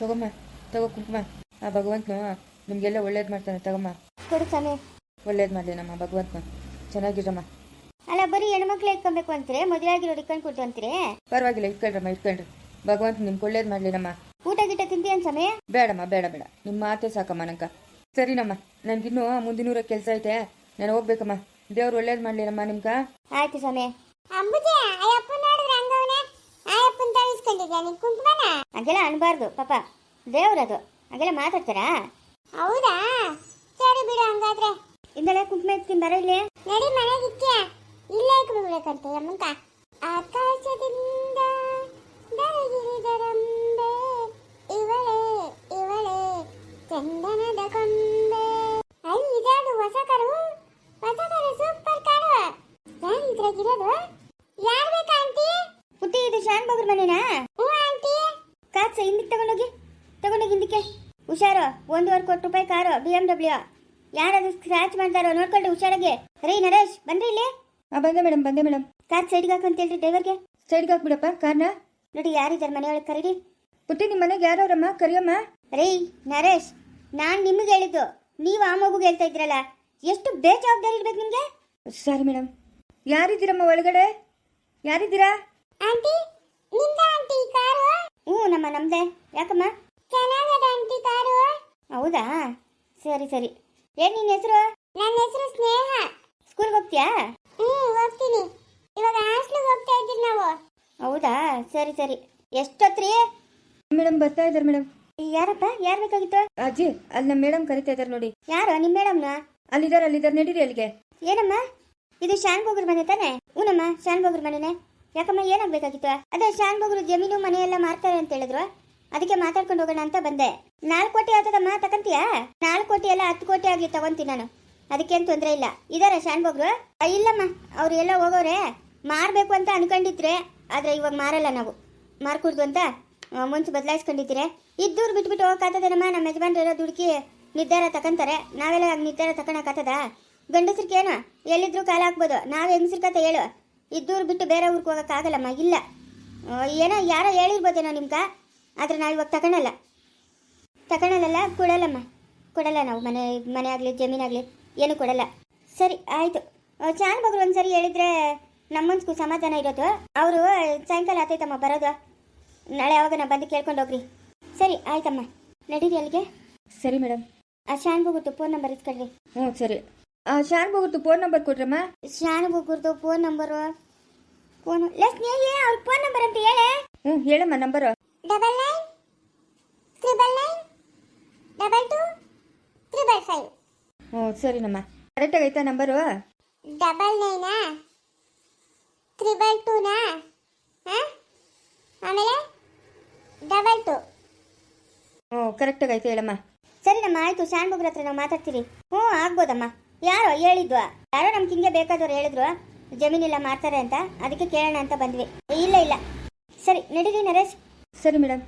ತಗೊಮ್ಮ ತಗೋ ಕುಂಕುಮ. ಆ ಭಗವಂತನು ನಿಮಗೆಲ್ಲ ಒಳ್ಳೇದು ಮಾಡ್ತಾನೆ ತಗೊಮ್ಮ. ಕೊಡು ಸ್ವಾಮಿ. ಒಳ್ಳೇದು ಮಾಡಲಿ ನಮ್ಮ ಭಗವಂತನ. ಚೆನ್ನಾಗಿರಮ್ಮ. ಅಲ್ಲ ಬರೀ ಹೆಣ್ಮಕ್ಳು ಇಟ್ಕೊಬೇಕು ಅಂತೀರಿ ಮದುವೆ ಆಗಿರೋರು ಇಟ್ಕೊಂಡು ಕೊಡ್ತು ಅಂತೀರಿ? ಪರವಾಗಿಲ್ಲ ಇಟ್ಕೊಂಡ್ರಮ್ಮ ಇಟ್ಕೊಂಡ್ರಿ ಭಗವಂತ ನಿಮ್ಗೆ ಒಳ್ಳೇದು ಮಾಡಲಿ ನಮ್ಮ ಊಟ ಗಿಟ ತಿಂತೀಯನ್ ಸ್ವಾಮಿ? ಬೇಡಮ್ಮ ಬೇಡ ಬೇಡ. ನಿಮ್ಮ ಮಾತೇ ಸಾಕಮ್ಮ ನಂಕ ಸರಿನಮ್ಮ ನನಗಿನ್ನೂ ಮುಂದಿನೂರ ಕೆಲಸ ಐತೆ. ನಾನು ಹೋಗ್ಬೇಕಮ್ಮ. ದೇವ್ರು ಒಳ್ಳೇದು ಮಾಡಲಿ ನಮ್ಮ ನಿಮ್ಗೆ. ಆಯ್ತು ಸ್ವಾಮಿ. ಅಂಬುಜಿ ಅಯ್ಯಪ್ಪ. ತರಿಸ್ಕೊಂಡಿದ್ಯಾ ನೀನ್ ಕುಂಕುಮನ ಹಂಗೆಲ್ಲ ಅನ್ಬಾರ್ದು ಪಾಪ. ದೇವ್ರದು. ಹಂಗೆಲ್ಲ ಮಾತಾಡ್ತೀರಾ? ಹೌದಾ? ಸರಿ ಬಿಡು ಹಂಗಾದ್ರೆ. ಇಂದಲೇ ಕುಂಕುಮ ಎತ್ತೀನಿ ಬರ ಇಲ್ಲಿ. ನಡಿ ಇಕ್ಕೆ ಇಲ್ಲೇ ಬಿಡ್ಬೇಕಂತ ಯಮ್ಮಂತ ಆಕಾಶದಿಂದ ದರಗಿರಿದರಂಬೆ ಇವಳೆ ಇವಳೆ ಚಂದನದ ಕೊಂಬೆ ಐ ಇದ್ಯಾವುದು ಹೊಸ ಕಾರು ಹೊಸ ಕಾರು ಸೂಪರ್ ಕಾರು ಯಾರು ಇದ್ರಾಗಿರೋದು ಯಾರು ಬೇಕಾ ಆಂಟಿ ಪುಟ್ಟಿ ಇದು ಶಾನ್ ಬಗ್ರ ಮನೆನಾ ಹ್ಞೂ ಆಂಟಿ ಕಾಸು ಹಿಂದಕ್ಕೆ ತಗೊಂಡೋಗಿ ತಗೊಂಡೋಗಿ ಹಿಂದಕ್ಕೆ ಹುಷಾರು ಒಂದೂವರೆ ಕೋಟಿ ರೂಪಾಯಿ ಕಾರು ಬಿ ಎಂ ಡಬ್ಲ್ಯೂ ಯಾರಾದ್ರೂ ಸ್ಕ್ರಾಚ್ ಮಾಡ್ತಾರೋ ನೋಡ್ಕೊಂಡು ಹುಷಾರಾಗಿ. ರೀ ನರೇಶ್ ಬಂದ್ರಿ ಇಲ್ಲಿ? ಆ, ಬಂದೆ ಮೇಡಮ್ ಬಂದೆ ಮೇಡಮ್. ಕಾರ್ ಸೈಡ್ಗೆ ಹಾಕಂತ ಹೇಳ್ರಿ ಡ್ರೈವರ್ಗೆ ಸೈಡ್ಗೆ ಹಾಕ್ಬಿಡಪ್ಪ ಕಾರ್ನ? ನೋಡಿ ಯಾರಿದ್ದಾರೆ ಮನೆಯೊಳಗೆ ಕರೀರಿ. ಪುಟ್ಟಿ ನಿಮ್ಮ ಮನೆಗೆ ಯಾರವ್ರಮ್ಮ ಕರಿಯಮ್ಮ? ರೀ ನರೇಶ್ ನಾನು ನಿಮಗೆ ಹೇಳಿದ್ದು ನೀವು ಆ ಮಗುಗೆ ಹೇಳ್ತಾ ಇದ್ರಲ್ಲ ಎಷ್ಟು ಬೇಜವಾಬ್ದಾರಿ ಇರ್ಬೇಕು ನಿಮಗೆ? ಸರಿ ಮೇಡಮ್. ಯಾರಿದ್ದೀರಮ್ಮ ಒಳಗಡೆ? ಯಾರಿದ್ದೀರಾ? ಆಂಟಿ ನಿಮ್ದ ಆಂಟಿ ಕಾರು? ಹ್ಞೂ ನಮ್ಮ ನಮ್ದೆ. ಯಾಕಮ್ಮ? ಚೆನ್ನಾಗದ ಆಂಟಿ ಕಾರು? ಹೌದಾ? ಸರಿ ಸರಿ. ಏನ್ ನಿನ್ನ ಹೆಸರು? ನನ್ನ ಹೆಸರು ಸ್ನೇಹ. ಸ್ಕೂಲ್ಗೆ ಹೋಗ್ತೀಯಾ? ಹ್ಮ್ ಹೋಗ್ತೀನಿ. ಇವಾಗ ಹಾಸ್ಟೆಲ್ಗೆ ಹೋಗ್ತಾ ಇದ್ದೀವಿ ನಾವು. ಹೌದಾ? ಸರಿ ಸರಿ. ಎಷ್ಟೊತ್ರಿ ಮೇಡಮ್ ಬರ್ತಾ ಇದ್ದಾರೆ ಮೇಡಮ್ ಯಾರಪ್ಪ? ಯಾರು ಬೇಕಾಗಿತ್ತು? ಅಜ್ಜಿ ಅಲ್ಲಿ ನಮ್ಮ ಮೇಡಮ್ ಕರಿತಾ ಇದ್ದಾರೆ ನೋಡಿ. ಯಾರು? ನಿಮ್ಮ ಮೇಡಮ್ನ? ಅಲ್ಲಿದ್ದಾರೆ ಅಲ್ಲಿದ್ದಾರೆ. ನಡೀರಿ ಅಲ್ಲಿಗೆ. ಏನಮ್ಮ? ಇದು ಶಾನ್ ಬೋಗ್ರ ಮನೆ ತಾನೆ? ಹ್ಞೂನಮ್ಮ ಶಾನ್ ಬೋಗ್ರ ಮನೆನೇ? ಯಾಕಮ್ಮ ಏನಾಗಬೇಕಾಗಿತ್ತು? ಅದೇ ಶಾನ್ ಬೋಗ್ರ ಜಮೀನು ಮನೆ ಎಲ್ಲ ಮಾರ್ತಾರೆ ಅಂತ ಹೇಳಿದ್ರು. ಅದಕ್ಕೆ ಮಾತಾಡ್ಕೊಂಡು ಹೋಗೋಣ ಅಂತ ಬಂದೆ. ನಾಲ್ಕು ಕೋಟಿ ಆಗ್ತದಮ್ಮ ತಕಂತೀಯಾ ನಾಲ್ಕು ಕೋಟಿ ಎಲ್ಲ ಹತ್ತು ಕೋಟಿ ಆಗಲಿ ತಗೊಂತೀನಿ ನಾನು. ಅದಕ್ಕೇನು ತೊಂದರೆ ಇಲ್ಲ. ಇದಾರ ಶಾನ್ ಬೋಗ್ರು ಇಲ್ಲಮ್ಮ, ಅವ್ರು ಎಲ್ಲ ಹೋಗೋರೆ. ಮಾರಬೇಕು ಅಂತ ಅನ್ಕೊಂಡಿದ್ರೆ, ಆದ್ರೆ ಇವಾಗ ಮಾರಲ್ಲ ನಾವು. ಮಾರ್ಕೂಡ್ದು ಅಂತ ಮುಂಚೆ ಬದಲಾಯಿಸ್ಕೊಂಡಿದ್ದೀರಿ. ಇದ್ದೂರು ಬಿಟ್ಬಿಟ್ಟು ಹೋಗಕ್ಕಾಗ್ತದೇನಮ್ಮ ನಮ್ಮ ಯಜಮಾನ್ರು ದುಡುಕಿ ನಿರ್ಧಾರ ತಕಂತಾರೆ. ನಾವೆಲ್ಲ ನಿರ್ಧಾರ ತಗೊಳಕ್ಕಾಗ್ತದ ಗಂಡಸ್ರಿಗೆ ಏನು? ಎಲ್ಲಿದ್ರು ಕಾಲ ಹಾಕ್ಬೋದು. ನಾವು ಹೆಂಗಸ್ರ ಕತೆ ಹೇಳು. ಇದ್ದೂರು ಬಿಟ್ಟು ಬೇರೆ ಊರಿಗೆ ಹೋಗೋಕ್ಕಾಗಲ್ಲಮ್ಮ ಇಲ್ಲ. ಏನೋ ಯಾರೋ ಹೇಳಿರ್ಬೋದೇನೋ ನಿಮ್ಗೆ? ಆದ್ರೆ ನಾವು ಇವಾಗ ತಗೊಳಲ್ಲ. ತಗೊಳಲ್ಲ ಕೊಡಲ್ಲಮ್ಮ. ಕೊಡಲ್ಲ ನಾವು. ಮನೆ ಮನೆ ಆಗಲಿ ಜಮೀನಾಗಲಿ ಏನು ಕೊಡಲ್ಲ. ಸರಿ ಆಯಿತು. ಚಾನ್ ಒಂದು ಸರಿ ಹೇಳಿದ್ರೆ ನಮ್ಮನ್ಸ್ಗೂ ಸಮಾಧಾನ ಇರೋದು. ಅವರು ಸಾಯಂಕಾಲ ಆತೈತಮ್ಮ ಬರೋದು. ನಾಳೆ ಯಾವಾಗ ನಾ ಬಂದು ಕೇಳ್ಕೊಂಡು ಹೋಗ್ರಿ. ಸರಿ ಆಯ್ತಮ್ಮ. ನಡೀರಿ ಅಲ್ಲಿಗೆ. ಸರಿ ಮೇಡಮ್. ಆ ಶಾನ್ ಬಗುರ್ದು ಫೋನ್ ನಂಬರ್ ಇಸ್ಕೊಳ್ರಿ ಹ್ಞೂ ಸರಿ. ಆ, ಶಾನ್ ಬಗುರ್ದು ಫೋನ್ ನಂಬರ್ ಕೊಡ್ರಮ್ಮ? ಶಾನ್ ಬಗುರ್ದು ಫೋನ್ ನಂಬರು ಫೋನ್ ಲೆಸ್ ನೀ ಅವ್ರ ಫೋನ್ ನಂಬರ್ ಅಂತ ಹೇಳೆ. ಹ್ಞೂ ಹೇಳಮ್ಮ number double nine triple nine double two triple five ಹ್ಞೂ ಸರಿನಮ್ಮ ಕರೆಕ್ಟಾಗಿ ಐತಾ ನಂಬರು ಡಬಲ್ ನೈನಾ ತ್ರಿಬಲ್ ಟೂನಾ ಹಾಂ? ಆಮೇಲೆ ಡಬಲ್ ಟು ಹ್ಞೂ ಕರೆಕ್ಟಾಗಿ ಐತೆ ಹೇಳಮ್ಮ. ಸರಿ ನಮ್ಮ ಆಯ್ತು ಶಾನ್ ಬಗ್ರ ಹತ್ರ ನಾವು ಮಾತಾಡ್ತೀರಿ ಹ್ಞೂ ಆಗ್ಬೋದಮ್ಮ. ಯಾರೋ ಹೇಳಿದ್ವಾ? ಯಾರೋ ನಮ್ಗೆ ಹಿಂಗೆ ಬೇಕಾದವ್ರು ಹೇಳಿದ್ರು. ಜಮೀನೆಲ್ಲ ಮಾರ್ತಾರೆ ಅಂತ. ಅದಕ್ಕೆ ಕೇಳೋಣ ಅಂತ ಬಂದ್ವಿ. ಇಲ್ಲ ಇಲ್ಲ. ಸರಿ ನಡೀರಿ ನರೇಶ್. ಸರಿ ಮೇಡಮ್.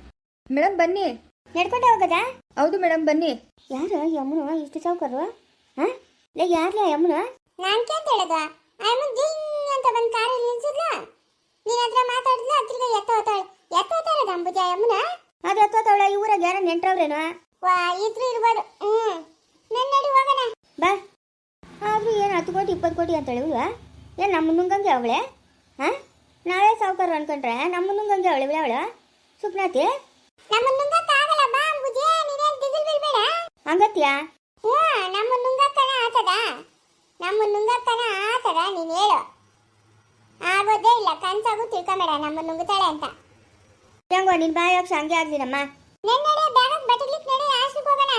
ಮೇಡಮ್ ಬನ್ನಿ. ನಡ್ಕೊಂಡೆ ಹೋಗೋದಾ? ಹೌದು ಮೇಡಮ್ ಬನ್ನಿ. ಯಾರು ಯಮ್ಮನು ಇಷ್ಟು ಚೌಕರು ಹಾ? ಲೇ ಯಾರ್ಲೇ ಯಮ್ಮನು ನಾನು ಕೇಳ್ತ ಹೇಳದ ಅಮ್ಮ ಜಿಂಗ್ ಅಂತ ಬಂದು ಕಾರಲ್ಲಿ ನಿಲ್ಸಿದ್ಲ? ನೀನ್ ಹತ್ರ ಮಾತಾಡಿದ್ಲ? ಹತ್ತಿರ ಎತ್ತ ಹೋತಾಳೆ ಎತ್ತ ಹೋತಾಳದ ಅಂಬುಜ ಅಮ್ಮನ? ಅದು ಹತ್ತೋತವಳ ಈ ಊರಾಗ ಯಾರ ನೆಂಟ್ರವ್ರೇನು? ವಾ ಇದ್ರು ಇರ್ಬೋದು. ಹ್ಮ್. ನನ್ ನಡಿ ಹೋಗೋಣ. ಬಾ. ಆದ್ರೂ ಏನು ಹತ್ತು ಕೋಟಿ ಇಪ್ಪತ್ತು ಕೋಟಿ ಅಂತ ಹೇಳಿಲ್ವಾ ಏನು ನಮ್ಮ ನುಂಗಂಗೆ ಅವಳೆ? ಹಾಂ? ನಾವೇ ಸಾವುಕಾರ ಅನ್ಕೊಂಡ್ರೆ ನಮ್ಮ ನುಂಗಂಗೆ ಅವಳೆ ಅವಳ? ಸುಪ್ನಾತಿ ನಮ್ಮ ನುಂಗಕ್ಕಾಗಲ್ಲ ಬಾ ಅಂಬುಜೆ ನೀನೇನ್ ದಿಗಿಲ್ ಬೀಳ್ಬೇಡ. ಹಂಗತ್ಯಾ? ಹ್ಞೂ ನಮ್ಮ ನುಂಗಕ್ಕನ ಆತದ. ನಮ್ಮ ನುಂಗಕ್ಕನ ಆತದ ನೀನ್ ಹೇಳು. ಆಗೋದೇ ಇಲ್ಲ ಕನ್ಸಾಗೂ ತಿಳ್ಕೊಂಬೇಡ ನಮ್ಮ ನುಂಗುತ್ತಾಳೆ ಅಂತ. ಹೆಂಗೋ ನಿನ್ ಬಾಯಾಕ್ಷ ಹಂಗೆ ಆಗ್ಲಿನಮ್ಮ. ನೆನ್ನಡೆ ಬ್ಯಾಗಕ್ ಬಟ್ಟಿಗ್ಲಿಕ್ ನಡಿ ಆಸ್ಲಿಕ್ ಹೋಗೋಣ.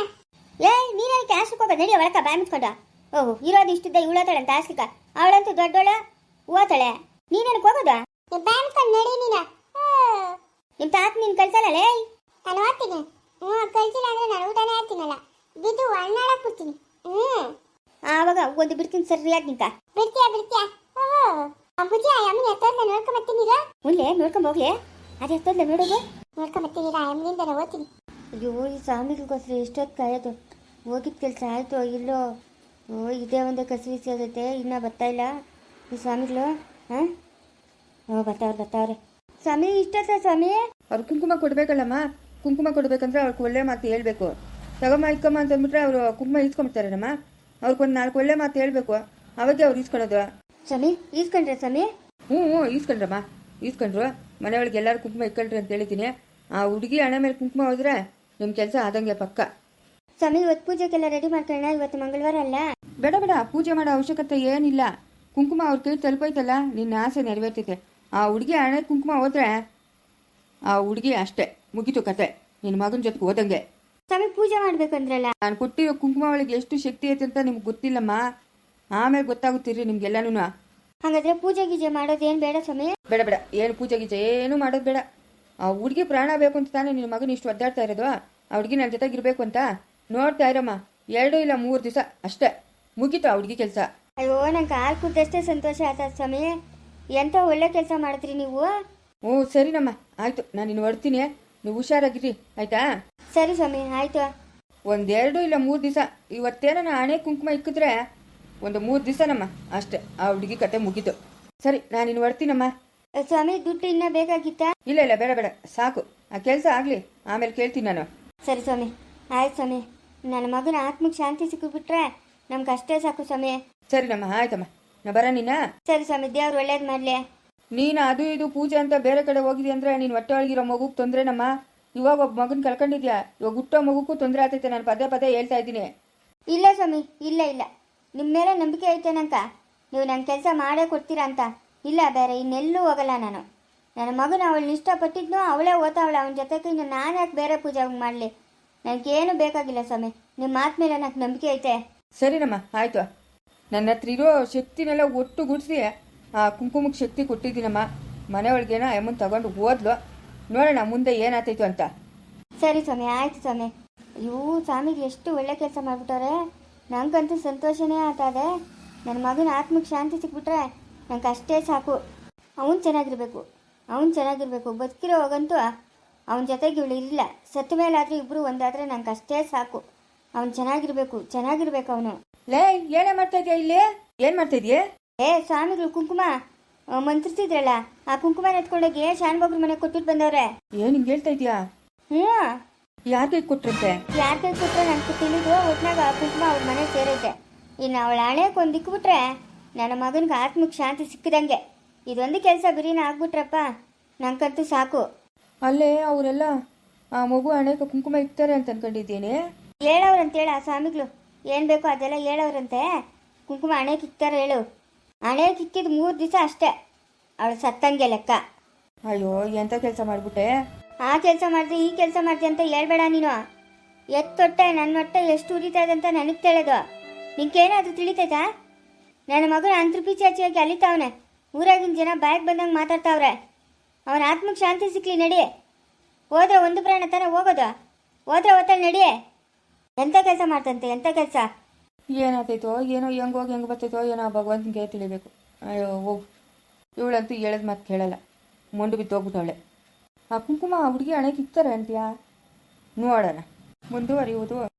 ಏ ನೀನೇ ಕ್ಯಾಶ್ ಹೋಗ? ನಡಿ ಒಳಕ ಬಾಯ್ ಮುಚ್ಕೊಂಡ ಓಹ್ ಇರೋದು ಇಷ್ಟಿದ್ದ ಇವಳತಾಳೆ ಅಂತ ಆಸ್ಲಿಕ ಅವಳಂತೂ ದೊಡ್ಡೋಳ ಓತಾಳೆ. ನೀನೇನಕ್ಕೆ ಹೋಗೋದು? ನೀ ಬ್ಯಾಂಕ್ಕೊಂಡು ನಡಿ ನೀನ. ನಿಮ್ ತಾತ ನಿನ್ ಕಳ್ಸಲ್ಲ ಲೇ ನಾನು ಓದ್ತೀನಿ ಹ್ಞೂ ಕಳ್ಸಿಲ್ಲ ಅಂದ್ರೆ ನಾನು ಊಟನೇ ಆಗ್ತೀನಲ್ಲ ಬಿದ್ದು ಅಣ್ಣಾಡಕ್ ಬಿಡ್ತೀನಿ. ಹ್ಞೂ. ಆವಾಗ ಒಂದು ಬಿಡ್ತೀನಿ ಸರಿಯಾಗಿ ನಿಂತ. ಬಿಡ್ತೀಯ ಬಿಡ್ತೀಯ? ಓಹೋ. ಅಂಬುಜಿ ಆ ಅಮ್ಮನ ಎತ್ತೋದ್ನ ನೋಡ್ಕೊಂಬತ್ತೀನಿರ ಮುಂದೆ ನೋಡ್ಕೊಂಡ್ ಹೋಗ್ಲಿ. ಅದೇ ಎಷ್ಟೊಂದ ನೋಡೋದು. ನೋಡ್ಕೊಂಬತ್ತೀನಿರ ಆ ಅಮ್ಮನಿಂದ ಓದ್ತೀನಿ. ಅಯ್ಯೋ ಈ ಸ್ವಾಮಿಗಳಿಗೋಸ್ಕರ ಎಷ್ಟೊತ್ತು ಕಾಯೋದು. ಹೋಗಿದ್ದ ಕೆಲಸ ಆಯ್ತು ಇಲ್ಲೋ? ಓ ಇದೇ ಒಂದು ಕಸಿವಿ ಆಗೈತೆ ಇನ್ನೂ ಬರ್ತಾ ಇಲ್ಲ. ಈ ಸ್ವಾಮಿಗಳು ಹಾಂ? ಓ ಬರ್ತಾವ್ರೆ ಬರ್ತಾವ್ರೆ. ಸ್ವಾಮಿ ಸರ್ ಸ್ವಾಮಿ ಅವ್ರು ಕುಂಕುಮ ಕೊಡ್ಬೇಕಲ್ಲಮ್ಮ. ಕುಂಕುಮ ಕೊಡ್ಬೇಕಂದ್ರೆ ಅವ್ರಿಗೆ ಒಳ್ಳೆ ಮಾತು ಹೇಳ್ಬೇಕು. ತಗೊಮ್ಮ ಇಕ್ಕಮ್ಮ ಅಂತ ಅಂದ್ಬಿಟ್ರೆ ಅವರು ಕುಂಕುಮ ಇಸ್ಕೊಂಬಿಡ್ತಾರೇನಮ್ಮ ಅವ್ರಿಗೊಂದು ನಾಲ್ಕು ಒಳ್ಳೆ ಮಾತು ಹೇಳ್ಬೇಕು. ಅವಾಗೆ ಅವ್ರು ಇಸ್ಕೊಳೋದು ಸ್ವಾಮಿ ಈಸ್ಕೊಂಡ್ರೆ ಸ್ವಾಮಿ ಹ್ಞೂ ಹ್ಞೂ ಈಸ್ಕೊಂಡ್ರಮ್ಮ. ಈಸ್ಕೊಂಡ್ರು. ಮನೆಯೊಳಗೆ ಎಲ್ಲರೂ ಕುಂಕುಮ ಇಕ್ಕೊಳ್ರಿ ಅಂತ ಹೇಳಿದ್ದೀನಿ. ಆ ಹುಡುಗಿ ಹಣೆ ಮೇಲೆ ಕುಂಕುಮ ಹೋದ್ರೆ ನಿಮ್ಮ ಕೆಲಸ ಆದಂಗೆ ಪಕ್ಕ. ಸ್ವಾಮಿ ಇವತ್ತು ಪೂಜೆಗೆಲ್ಲ ರೆಡಿ ಮಾಡ್ಕೊಳ್ಳೋಣ? ಇವತ್ತು ಮಂಗಳವಾರ ಅಲ್ಲ? ಬೇಡ ಬೇಡ. ಪೂಜೆ ಮಾಡೋ ಅವಶ್ಯಕತೆ ಏನಿಲ್ಲ. ಕುಂಕುಮ ಅವ್ರ ಕೈ ತಲುಪೈತಲ್ಲ. ನಿನ್ನ ಆಸೆ ನೆರವೇರ್ತೈತೆ ಆ ಹುಡುಗಿ ಹಣೆ ಕುಂಕುಮ ಹೋದ್ರೆ ಆ ಹುಡುಗಿ ಅಷ್ಟೇ. ಮುಗಿತು ಕತೆ. ನಿನ್ನ ಮಗನ ಜೊತೆಗೆ ಹೋದಂಗೆ. ಸ್ವಾಮಿ ಪೂಜೆ ಮಾಡ್ಬೇಕಂದ್ರಲ್ಲ? ನಾನು ಕೊಟ್ಟಿರೋ ಕುಂಕುಮ ಒಳಗೆ ಎಷ್ಟು ಶಕ್ತಿ ಐತೆ ಅಂತ ನಿಮ್ಗೆ ಗೊತ್ತಿಲ್ಲಮ್ಮ. ಆಮೇಲೆ ಗೊತ್ತಾಗುತ್ತೀರಿ ನಿಮ್ಗೆಲ್ಲಾನು ಹಾಗಾದ್ರೆ ಪೂಜೆ ಗೀಜೆ ಮಾಡೋದೇನು ಬೇಡ ಸಮಯ ಬೇಡ ಬೇಡ. ಏನು ಪೂಜೆ ಗೀಜೆ ಏನು ಮಾಡೋದು ಬೇಡ. ಆ ಹುಡುಗಿ ಪ್ರಾಣ ಬೇಕು ಅಂತ ತಾನೇ ನಿನ್ನ ಮಗನ ಇಷ್ಟು ಒದ್ದಾಡ್ತಾ ಇರೋದು. ಆ ಹುಡುಗಿ ನನ್ನ ಜೊತೆಗೆ ಇರಬೇಕು ಅಂತ ನೋಡ್ತಾ ಇರಮ್ಮ. ಎರಡು ಇಲ್ಲ ಮೂರು ದಿವಸ ಅಷ್ಟೇ. ಮುಗೀತು ಆ ಹುಡುಗಿ ಕೆಲಸ. ಅಯ್ಯೋ ನಂಗೆ ಕಾಲು ಕುದ್ದಷ್ಟೇ ಸಂತೋಷ ಆಯ್ತಾ ಸ್ವಾಮಿ. ಎಂತ ಒಳ್ಳೆ ಕೆಲಸ ಮಾಡಿದ್ರಿ ನೀವು? ಓ ಸರಿನಮ್ಮ. ಆಯಿತು ನಾನು ಇನ್ನು ಹೊಡ್ತೀನಿ ನೀವು ಹುಷಾರಾಗಿರಿ ಆಯಿತಾ? ಸರಿ ಸ್ವಾಮಿ ಆಯ್ತು. ಒಂದೆರಡು ಇಲ್ಲ ಮೂರು ದಿವಸ ಇವತ್ತೇನ ಹಣೆ ಕುಂಕುಮ ಇಕ್ಕಿದ್ರೆ ಒಂದು ಮೂರು ದಿವಸನಮ್ಮ ಅಷ್ಟೇ ಆ ಹುಡುಗಿ ಕತೆ ಮುಗಿತು. ಸರಿ ನಾನು ಇನ್ನು ಹೊಡ್ತೀನಮ್ಮ ಸ್ವಾಮಿ ದುಡ್ಡು ಇನ್ನೂ ಬೇಕಾಗಿತ್ತಾ? ಇಲ್ಲ ಇಲ್ಲ ಬೇಡ ಬೇಡ ಸಾಕು. ಆ ಕೆಲಸ ಆಗಲಿ ಆಮೇಲೆ ಕೇಳ್ತೀನಿ ನಾನು. ಸರಿ ಸ್ವಾಮಿ ಆಯ್ತು ಸ್ವಾಮಿ. ನನ್ನ ಮಗನ ಆತ್ಮಕ್ಕೆ ಶಾಂತಿ ಸಿಕ್ಕಿಬಿಟ್ರೆ ನಮ್ಗೆ ಅಷ್ಟೇ ಸಾಕು ಸ್ವಾಮಿ. ಸರಿನಮ್ಮ ಆಯ್ತಮ್ಮ. ನಾ ಬರ ನೀನಾ? ಸರಿ ಸ್ವಾಮಿ ದೇವ್ರು ಒಳ್ಳೇದ್ ಮಾಡ್ಲಿ. ನೀನು ಅದು ಇದು ಪೂಜೆ ಅಂತ ಬೇರೆ ಕಡೆ ಹೋಗಿದ್ಯ ಅಂದ್ರೆ ನೀನು ಹೊಟ್ಟೆ ಒಳಗಿರೋ ಮಗುಗೆ ತೊಂದರೆನಮ್ಮ ಇವಾಗ ಒಬ್ಬ ಮಗನ ಕಳ್ಕೊಂಡಿದ್ಯಾ? ಇವಾಗ ಹುಟ್ಟೋ ಮಗುಕ್ಕೂ ತೊಂದರೆ ಆಗ್ತೈತೆ ನಾನು ಪದೇ ಪದೇ ಹೇಳ್ತಾ ಇದ್ದೀನಿ. ಇಲ್ಲ ಸ್ವಾಮಿ ಇಲ್ಲ ಇಲ್ಲ. ನಿಮ್ಮ ಮೇಲೆ ನಂಬಿಕೆ ಐತೆ ನಂಕ. ನೀವು ನನ್ನ ಕೆಲಸ ಮಾಡೇ ಕೊಡ್ತೀರಾ ಅಂತ. ಇಲ್ಲ ಬೇರೆ ಇನ್ನೆಲ್ಲೂ ಹೋಗಲ್ಲ ನಾನು. ನನ್ನ ಮಗನ ಅವಳನ್ನ ಇಷ್ಟಪಟ್ಟಿದ್ನು ಅವಳೇ ಓದ್ತಾವಳೆ. ಅವನ ಜೊತೆಗೆ ಇನ್ನು ನಾನು ಯಾಕೆ ಬೇರೆ ಪೂಜೆ ಮಾಡಲಿ? ನನಗೇನು ಬೇಕಾಗಿಲ್ಲ ಸ್ವಾಮಿ. ನಿಮ್ಮ ಮಾತು ಮೇಲೆ ನನಗೆ ನಂಬಿಕೆ ಐತೆ. ಸರಿನಮ್ಮ ಆಯ್ತು. ನನ್ನ ಹತ್ರ ಇರೋ ಶಕ್ತಿನೆಲ್ಲ ಒಟ್ಟು ಗುಡಿಸಿ ಆ ಕುಂಕುಮಕ್ಕೆ ಶಕ್ತಿ ಕೊಟ್ಟಿದ್ದೀನಮ್ಮ. ಮನೆ ಅಮ್ಮನ ತಗೊಂಡು ಓದ್ಲು ನೋಡೋಣ ಮುಂದೆ ಏನಾಗ್ತೈತು ಅಂತ. ಸರಿ ಸ್ವಾಮಿ, ಆಯ್ತು ಸ್ವಾಮಿ. ಇವು ಸ್ವಾಮಿಗೆ ಎಷ್ಟು ಒಳ್ಳೆ ಕೆಲಸ ಮಾಡಿಬಿಟ್ಟವ್ರೆ. ನಂಗಂತೂ ಸಂತೋಷನೇ ಆಗ್ತದೆ ನನ್ನ ಮಗನ ಆತ್ಮಕ್ಕೆ ಶಾಂತಿ ಸಿಕ್ಬಿಟ್ರೆ ನಂಗೆ ಅಷ್ಟೇ ಸಾಕು. ಅವನು ಚೆನ್ನಾಗಿರ್ಬೇಕು. ಅವನು ಚೆನ್ನಾಗಿರ್ಬೇಕು. ಬದುಕಿರೋ ಹೋಗಂತೂ ಅವನ ಜೊತೆಗೆ ಇವಳು ಇಲ್ಲ. ಸತ್ತ ಮೇಲಾದರೂ ಇಬ್ಬರು ಒಂದಾದರೆ ನಂಗೆ ಅಷ್ಟೇ ಸಾಕು. ಅವನು ಚೆನ್ನಾಗಿರ್ಬೇಕು. ಚೆನ್ನಾಗಿರ್ಬೇಕು ಅವನು. ಲೇ ಏನೇ ಮಾಡ್ತಾ ಇದೀಯ ಇಲ್ಲಿ? ಏನ್ ಮಾಡ್ತಾ ಇದೀಯ ಏ ಸ್ವಾಮಿಗಳು ಕುಂಕುಮ. ಆ, ಮಂತ್ರಿಸಿದ್ರಲ್ಲ ಆ ಕುಂಕುಮ ಎತ್ಕೊಂಡೋಗಿ ಶಾನ್ಭೋಗ್ರ ಮನೆಗೆ ಕೊಟ್ಬಿಟ್ಟು ಬಂದವ್ರೆ. ಏನ್ ಹಿಂಗ್ ಹೇಳ್ತಾ ಇದೀಯಾ ಹ್ಞೂ. ಯಾರ ಕೈ ಕೊಟ್ರಂತೆ? ಯಾರ ಕೈ ಕೊಟ್ರೆ ನನಗೆ ತಿಳಿದು ಒಟ್ನಾಗ ಆ ಕುಂಕುಮ ಅವ್ರ ಮನೆ ಸೇರೈತೆ. ಇನ್ನು ಅವಳ ಹಣೆಗೆ ಒಂದು ಇಕ್ಬಿಟ್ರೆ ನನ್ನ ಮಗನಿಗೆ ಆತ್ಮಕ್ಕೆ ಶಾಂತಿ ಸಿಕ್ಕಿದಂಗೆ. ಇದೊಂದು ಕೆಲಸ ಬಿರಿನ ಆಗ್ಬಿಟ್ರಪ್ಪ. ನಂಗಂತೂ ಸಾಕು. ಅಲ್ಲೇ ಅವರೆಲ್ಲ ಆ ಮಗು ಹಣೆಗೆ ಕುಂಕುಮ ಇಕ್ತಾರೆ ಅಂತ ಅನ್ಕೊಂಡಿದ್ದೀನಿ. ಹೇಳವ್ರಂತೇಳ ಆ ಸ್ವಾಮಿಗಳು. ಏನು ಬೇಕೋ ಅದೆಲ್ಲ ಹೇಳೋರಂತೆ. ಕುಂಕುಮ ಹಣೆ ಕಿಕ್ತಾರೆ ಹೇಳು. ಹಣೆ ಕಿಕ್ಕಿದ ಮೂರು ದಿವಸ ಅಷ್ಟೇ. ಅವಳು ಸತ್ತಂಗೆ ಲೆಕ್ಕ. ಅಯ್ಯೋ ಎಂಥ ಕೆಲಸ ಮಾಡಿಬಿಟ್ಟೆ? ಆ ಕೆಲಸ ಮಾಡಿದೆ ಈ ಕೆಲಸ ಮಾಡಿದೆ ಅಂತ ಹೇಳ್ಬೇಡ ನೀನು. ಎತ್ತೊಟ್ಟೆ ನನ್ನ ಹೊಟ್ಟೆ ಎಷ್ಟು ಉರಿತಾ ಇದೆ ಅಂತ ನನಗೆ ತಿಳಿದು. ಏನಾದರೂ ತಿಳಿತೈತಾ? ನನ್ನ ಮಗನ ಅಂತರ್ಪಿ ಚಾಚಿಯಾಗಿ ಅಲಿತಾವನೆ. ಊರಾಗಿನ ಜನ ಬಾಯಿಗೆ ಬಂದಂಗೆ ಮಾತಾಡ್ತಾವ್ರೆ. ಅವನ ಆತ್ಮಕ್ಕೆ ಶಾಂತಿ ಸಿಕ್ಲಿ ನಡಿ. ಹೋದ್ರೆ ಒಂದು ಪ್ರಾಣ ತಾನೇ ಹೋಗೋದು. ಹೋದ್ರೆ ಒತ್ತಲ್ಲಿ ನಡಿ. ಎಂಥ ಕೆಲಸ ಮಾಡ್ತಂತೆ? ಎಂಥ ಕೆಲಸ? ಏನಾಗ್ತೈತೋ, ಏನೋ ಹೆಂಗ್ ಹೋಗಿ ಹೆಂಗ್ ಬರ್ತೈತೋ ಏನೋ ಭಗವಂತನಿಗೆ ತಿಳಿಬೇಕು. ಅಯ್ಯೋ ಹೋಗು ಇವಳಂತೂ ಹೇಳದ್ ಮಾತು ಕೇಳಲ್ಲ. ಮುಂಡು ಬಿತ್ತು ಹೋಗ್ಬಿಟ್ಟವಳೆ. ಆ ಕುಂಕುಮ ಹುಡುಗಿ ಹಣೆಗೆ ಇಕ್ತಾರೆ ಅಂತೀಯಾ? ನೋಡೋಣ. ಮುಂದುವರಿಯುವುದು.